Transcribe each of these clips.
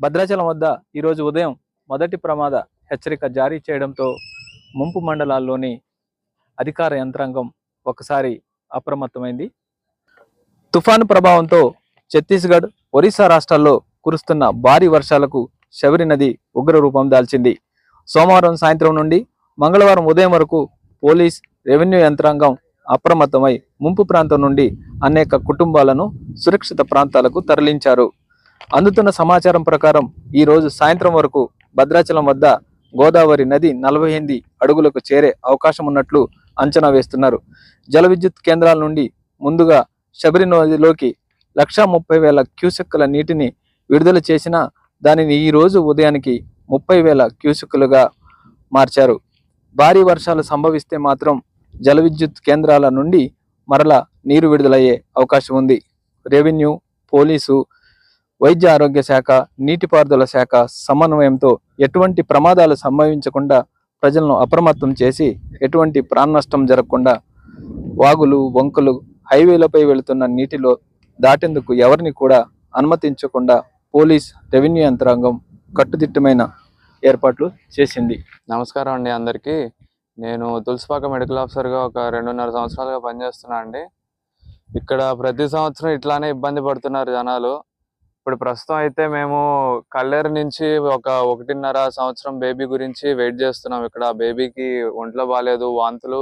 భద్రాచలం వద్ద ఈరోజు ఉదయం మొదటి ప్రమాద హెచ్చరిక జారీ చేయడంతో ముంపు మండలాల్లోని అధికార యంత్రాంగం ఒకసారి అప్రమత్తమైంది. తుఫాను ప్రభావంతో ఛత్తీస్గఢ్ ఒరిస్సా రాష్ట్రాల్లో కురుస్తున్న భారీ వర్షాలకు శబరి నది ఉగ్ర రూపం దాల్చింది. సోమవారం సాయంత్రం నుండి మంగళవారం ఉదయం వరకు పోలీస్ రెవెన్యూ యంత్రాంగం అప్రమత్తమై ముంపు ప్రాంతం నుండి అనేక కుటుంబాలను సురక్షిత ప్రాంతాలకు తరలించారు. అందుతున్న సమాచారం ప్రకారం ఈ రోజు సాయంత్రం వరకు భద్రాచలం వద్ద గోదావరి నది నలభై ఎనిమిది అడుగులకు చేరే అవకాశం ఉన్నట్లు అంచనా వేస్తున్నారు. జల విద్యుత్ కేంద్రాల నుండి ముందుగా శబరి నదిలోకి లక్షా ముప్పై వేల క్యూసెక్కుల నీటిని విడుదల చేసిన దానిని ఈ రోజు ఉదయానికి ముప్పై వేల క్యూసెక్కులుగా మార్చారు. భారీ వర్షాలు సంభవిస్తే మాత్రం జల విద్యుత్ కేంద్రాల నుండి మరల నీరు విడుదలయ్యే అవకాశం ఉంది. రెవెన్యూ పోలీసు వైద్య ఆరోగ్య శాఖ నీటిపారుదల శాఖ సమన్వయంతో ఎటువంటి ప్రమాదాలు సంభవించకుండా ప్రజలను అప్రమత్తం చేసి ఎటువంటి ప్రాణ నష్టం జరగకుండా వాగులు వంకలు హైవేలపై వెళుతున్న నీటిలో దాటేందుకు ఎవరిని కూడా అనుమతించకుండా పోలీస్ రెవెన్యూ యంత్రాంగం కట్టుదిట్టమైన ఏర్పాట్లు చేసింది. నమస్కారం అండి అందరికీ. నేను తులసిపాక మెడికల్ ఆఫీసర్గా ఒక రెండున్నర సంవత్సరాలుగా పనిచేస్తున్నా అండి. ఇక్కడ ప్రతి సంవత్సరం ఇట్లానే ఇబ్బంది పడుతున్నారు జనాలు. ఇప్పుడు ప్రస్తుతం అయితే మేము కల్లేరు నుంచి ఒక ఒకటిన్నర సంవత్సరం బేబీ గురించి వెయిట్ చేస్తున్నాం. ఇక్కడ బేబీకి ఒంట్లో బాగాలేదు వాంతులు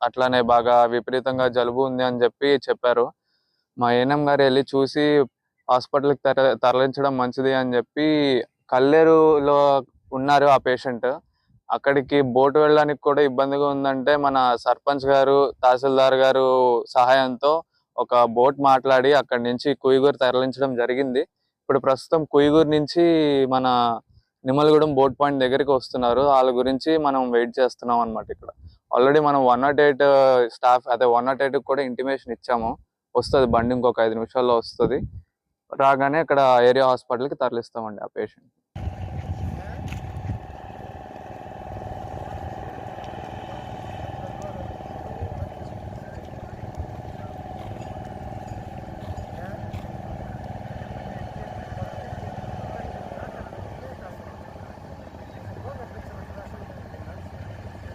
అట్లానే బాగా విపరీతంగా జలుబు ఉంది అని చెప్పి చెప్పారు. మా ఏనం గారు వెళ్ళి చూసి హాస్పిటల్కి తర తరలించడం మంచిది అని చెప్పి కల్లేరులో ఉన్నారు ఆ పేషెంట్. అక్కడికి బోట్ వెళ్ళడానికి కూడా ఇబ్బందిగా ఉందంటే మన సర్పంచ్ గారు తహసీల్దార్ గారు సహాయంతో ఒక బోట్ మాట్లాడి అక్కడి నుంచి కుయిగూరు తరలించడం జరిగింది. ఇప్పుడు ప్రస్తుతం కుయిగూరు నుంచి మన నిమ్మలగూడెం బోట్ పాయింట్ దగ్గరికి వస్తున్నారు. వాళ్ళ గురించి మనం వెయిట్ చేస్తున్నాం అన్నమాట ఇక్కడ. ఆల్రెడీ మనం వన్ నాట్ ఎయిట్ స్టాఫ్ అదే వన్ నాట్ ఎయిట్ కూడా ఇంటిమేషన్ ఇచ్చాము. వస్తుంది బండి ఇంకొక ఐదు నిమిషాల్లో వస్తుంది. రాగానే ఇక్కడ ఏరియా హాస్పిటల్కి తరలిస్తామండి ఆ పేషెంట్